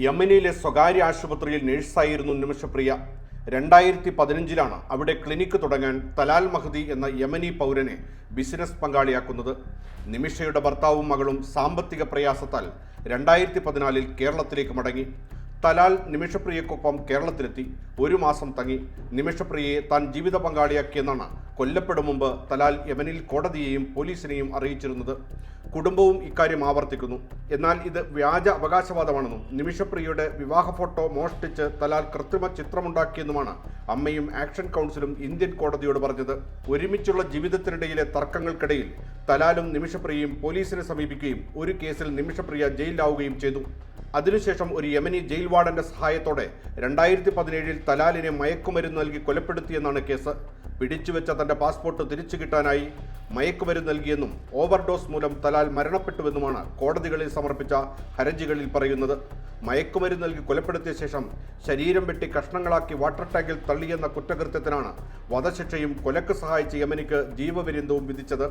യമനിലെ സ്വകാര്യ ആശുപത്രിയിൽ നഴ്സായിരുന്നു നിമിഷപ്രിയ. രണ്ടായിരത്തി പതിനഞ്ചിലാണ് അവിടെ ക്ലിനിക്ക് തുടങ്ങാൻ തലാൽ മഹദി എന്ന യമനി പൗരനെ ബിസിനസ് പങ്കാളിയാക്കുന്നത്. നിമിഷയുടെ ഭർത്താവും മകളും സാമ്പത്തിക പ്രയാസത്താൽ രണ്ടായിരത്തി പതിനാലിൽ കേരളത്തിലേക്ക് മടങ്ങി. തലാൽ നിമിഷപ്രിയക്കൊപ്പം കേരളത്തിലെത്തി. ഒരു മാസം തങ്ങി. നിമിഷപ്രിയയെ താൻ ജീവിത പങ്കാളിയാക്കിയെന്നാണ് കൊല്ലപ്പെടും മുമ്പ് തലാൽ യമനിൽ കോടതിയെയും പോലീസിനെയും അറിയിച്ചിരുന്നത്. കുടുംബവും ഇക്കാര്യം ആവർത്തിക്കുന്നു. എന്നാൽ ഇത് വ്യാജ അവകാശവാദമാണെന്നും നിമിഷപ്രിയയുടെ വിവാഹ ഫോട്ടോ മോഷ്ടിച്ച് തലാൽ കൃത്രിമ ചിത്രമുണ്ടാക്കിയെന്നുമാണ് അമ്മയും ആക്ഷൻ കൗൺസിലും ഇന്ത്യൻ കോടതിയോട് പറഞ്ഞത്. ഒരുമിച്ചുള്ള ജീവിതത്തിനിടയിലെ തർക്കങ്ങൾക്കിടയിൽ തലാലും നിമിഷപ്രിയയും പോലീസിനെ സമീപിക്കുകയും ഒരു കേസിൽ നിമിഷപ്രിയ ജയിലിലാവുകയും ചെയ്തു. അതിനുശേഷം ഒരു യമനി ജയിൽ വാർഡന്റെ സഹായത്തോടെ രണ്ടായിരത്തി പതിനേഴിൽ തലാലിനെ മയക്കുമരുന്ന് നൽകി കൊലപ്പെടുത്തിയെന്നാണ് കേസ്. പിടിച്ചുവെച്ച തന്റെ പാസ്പോർട്ട് തിരിച്ചു കിട്ടാനായി മയക്കുമരുന്ന് നൽകിയെന്നും ഓവർഡോസ് മൂലം തലാൽ മരണപ്പെട്ടുവെന്നുമാണ് കോടതികളിൽ സമർപ്പിച്ച ഹരജികളിൽ പറയുന്നത്. മയക്കുമരുന്ന് നൽകി കൊലപ്പെടുത്തിയ ശേഷം ശരീരം വെട്ടി കഷ്ണങ്ങളാക്കി വാട്ടർ ടാങ്കിൽ തള്ളിയെന്ന കുറ്റകൃത്യത്തിനാണ് വധശിക്ഷയും കൊലക്ക് സഹായിച്ച യമനിക്ക് ജീവപര്യന്തവും വിധിച്ചത്.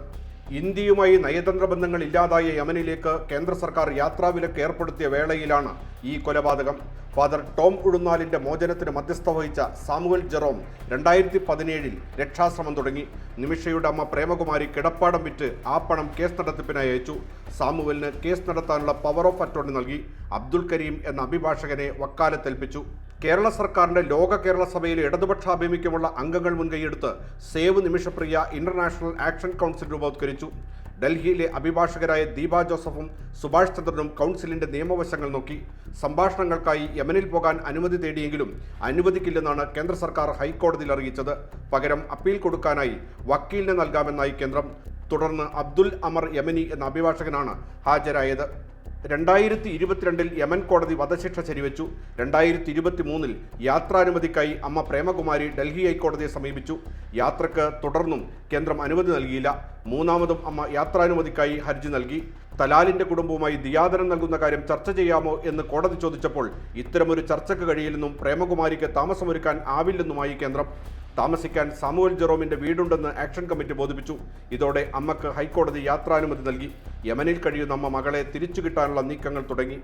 ഇന്ത്യയുമായി നയതന്ത്ര ബന്ധങ്ങൾ ഇല്ലാതായ യമനിലേക്ക് കേന്ദ്ര സർക്കാർ യാത്രാവിലക്ക് ഏർപ്പെടുത്തിയ വേളയിലാണ് ഈ കൊലപാതകം. ഫാദർ ടോം ഉഴുന്നാലിന്റെ മോചനത്തിന് മധ്യസ്ഥ വഹിച്ച സാമുവൽ ജെറോം രണ്ടായിരത്തി പതിനേഴിൽ രക്ഷാശ്രമം തുടങ്ങി. നിമിഷയുടെ അമ്മ പ്രേമകുമാരി കിടപ്പാടം വിറ്റ് ആ പണം കേസ് നടത്തിപ്പിനായി അയച്ചു. സാമുവലിന് കേസ് നടത്താനുള്ള പവർ ഓഫ് അറ്റോർണി നൽകി. അബ്ദുൽ കരീം എന്ന അഭിഭാഷകനെ വക്കാലത്തേൽപ്പിച്ചു കേരള സർക്കാരിന്റെ ലോക കേരള സഭയിലെ ഇടതുപക്ഷാഭിമുഖ്യമുള്ള അംഗങ്ങൾ മുൻകൈയെടുത്ത് save Nimishapriya international action council രൂപവത്കരിച്ചു. ഡൽഹിയിലെ അഭിഭാഷകരായ ദീപ ജോസഫും സുഭാഷ് ചന്ദ്രനും കൗൺസിലിന്റെ നിയമവശങ്ങൾ നോക്കി. സംഭാഷണങ്ങൾക്കായി യമനിൽ പോകാൻ അനുമതി തേടിയെങ്കിലും അനുവദിക്കില്ലെന്നാണ് കേന്ദ്ര സർക്കാർ ഹൈക്കോടതിയിൽ അറിയിച്ചത്. പകരം അപ്പീൽ കൊടുക്കാനായി വക്കീലിന് നൽകാമെന്നായി കേന്ദ്രം. തുടർന്ന് അബ്ദുൽ അമർ യമനി എന്ന അഭിഭാഷകനാണ് ഹാജരായത്. രണ്ടായിരത്തി ഇരുപത്തിരണ്ടിൽ യമൻ കോടതി വധശിക്ഷ ശരിവെച്ചു. രണ്ടായിരത്തി ഇരുപത്തി മൂന്നിൽ യാത്രാനുമതിക്കായി അമ്മ പ്രേമകുമാരി ഡൽഹി ഹൈക്കോടതിയെ സമീപിച്ചു. യാത്രയ്ക്ക് തുടർന്നും കേന്ദ്രം അനുമതി നൽകിയില്ല. മൂന്നാമതും അമ്മ യാത്രാനുമതിക്കായി ഹർജി നൽകി. തലാലിന്റെ കുടുംബവുമായി ദിയാദനം നൽകുന്ന കാര്യം ചർച്ച ചെയ്യാമോ എന്ന് കോടതി ചോദിച്ചപ്പോൾ ഇത്തരമൊരു ചർച്ചയ്ക്ക് കഴിയില്ലെന്നും പ്രേമകുമാരിക്ക് താമസമൊരുക്കാൻ ആവില്ലെന്നുമായി കേന്ദ്രം. താമസിക്കാൻ സാമുവൽ ജെറോമിന്റെ വീടുണ്ടെന്ന് ആക്ഷൻ കമ്മിറ്റി ബോധിപ്പിച്ചു. ഇതോടെ അമ്മയ്ക്ക് ഹൈക്കോടതി യാത്രാനുമതി നൽകി. യമനിൽ കഴിയുന്ന അമ്മ മകളെ തിരിച്ചു കിട്ടാനുള്ള നീക്കങ്ങൾ തുടങ്ങി.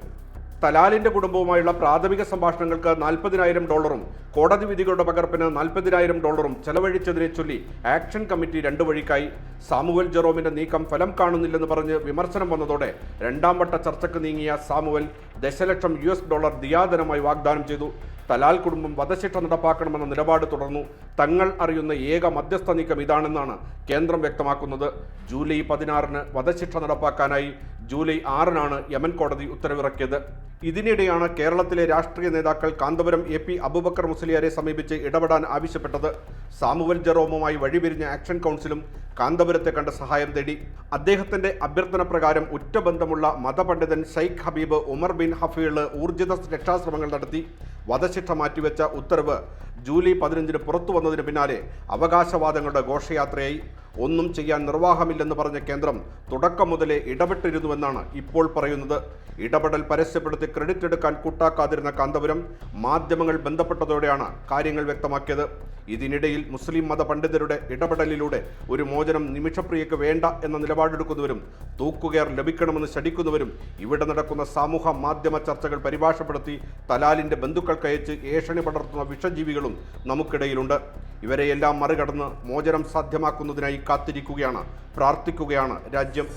തലാലിന്റെ കുടുംബവുമായുള്ള പ്രാഥമിക സംഭാഷണങ്ങൾക്ക് നാൽപ്പതിനായിരം ഡോളറും കോടതി വിധികളുടെ പകർപ്പിന് നാൽപ്പതിനായിരം ഡോളറും ചെലവഴിച്ചതിനെ ചൊല്ലി ആക്ഷൻ കമ്മിറ്റി രണ്ടു വഴിക്കായി. സാമുവൽ ജെറോമിന്റെ നീക്കം ഫലം കാണുന്നില്ലെന്ന് പറഞ്ഞ് വിമർശനം വന്നതോടെ രണ്ടാം വട്ട ചർച്ചയ്ക്ക് നീങ്ങിയ സാമുവൽ ദശലക്ഷം യു ഡോളർ ദിയാദനമായി വാഗ്ദാനം ചെയ്തു. തലാൽ കുടുംബം വധശിക്ഷ നടപ്പാക്കണമെന്ന നിലപാട് തുടർന്നു. തങ്ങൾ അറിയുന്ന ഏക മധ്യസ്ഥ നീക്കം ഇതാണെന്നാണ് കേന്ദ്രം വ്യക്തമാക്കുന്നത്. ജൂലൈ പതിനാറിന് വധശിക്ഷ നടപ്പാക്കാനായി ജൂലൈ ആറിനാണ് യമൻ കോടതി ഉത്തരവിറക്കിയത്. ഇതിനിടെയാണ് കേരളത്തിലെ രാഷ്ട്രീയ നേതാക്കൾ കാന്തപുരം എ പി അബുബക്കർ മുസ്ലിയാരെ സമീപിച്ച് ഇടപെടാൻ ആവശ്യപ്പെട്ടത്. സാമുവൽ ജെറോമുമായി വഴിപിരിഞ്ഞ ആക്ഷൻ കൗൺസിലും കാന്തപുരത്തെ കണ്ട് സഹായം തേടി അദ്ദേഹത്തിന്റെ അഭ്യർത്ഥന പ്രകാരം ഉറ്റബന്ധമുള്ള മതപണ്ഡിതൻ Sheikh Habib Umar bin Hafiz ഊർജിത രക്ഷാശ്രമങ്ങൾ നടത്തി വധശിക്ഷ മാറ്റിവെച്ച ഉത്തരവ് ജൂലൈ പതിനഞ്ചിന് പുറത്തു വന്നതിന് പിന്നാലെ അവകാശവാദങ്ങളുടെ ഘോഷയാത്രയായി ഒന്നും ചെയ്യാൻ നിർവാഹമില്ലെന്ന് പറഞ്ഞ കേന്ദ്രം തുടക്കം മുതലേ ഇടപെട്ടിരുന്നുവെന്നാണ് ഇപ്പോൾ പറയുന്നത്. ഇടപെടൽ പരസ്യപ്പെടുത്തി ക്രെഡിറ്റ് എടുക്കാൻ കൂട്ടാക്കാതിരുന്ന കാന്തപുരം മാധ്യമങ്ങൾ ബന്ധപ്പെട്ടതോടെയാണ് കാര്യങ്ങൾ വ്യക്തമാക്കിയത്. ഇതിനിടയിൽ മുസ്ലിം മത പണ്ഡിതരുടെ ഇടപെടലിലൂടെ ഒരു മോചനം നിമിഷപ്രിയക്ക് വേണ്ട എന്ന നിലപാടെടുക്കുന്നവരും തൂക്കുകയർ ലഭിക്കണമെന്ന് ശടിക്കുന്നവരും ഇവിടെ നടക്കുന്ന സാമൂഹ മാധ്യമ ചർച്ചകൾ പരിഭാഷപ്പെടുത്തി തലാലിന്റെ ബന്ധുക്കൾക്കയച്ച് ഏഷണി പടർത്തുന്ന വിഷജീവികളും നമുക്കിടയിലുണ്ട്. ഇവരെയെല്ലാം മറികടന്ന് മോചനം സാധ്യമാക്കുന്നതിനായി കാത്തിരിക്കുകയാണ് പ്രാർത്ഥിക്കുകയാണ് രാജ്യം.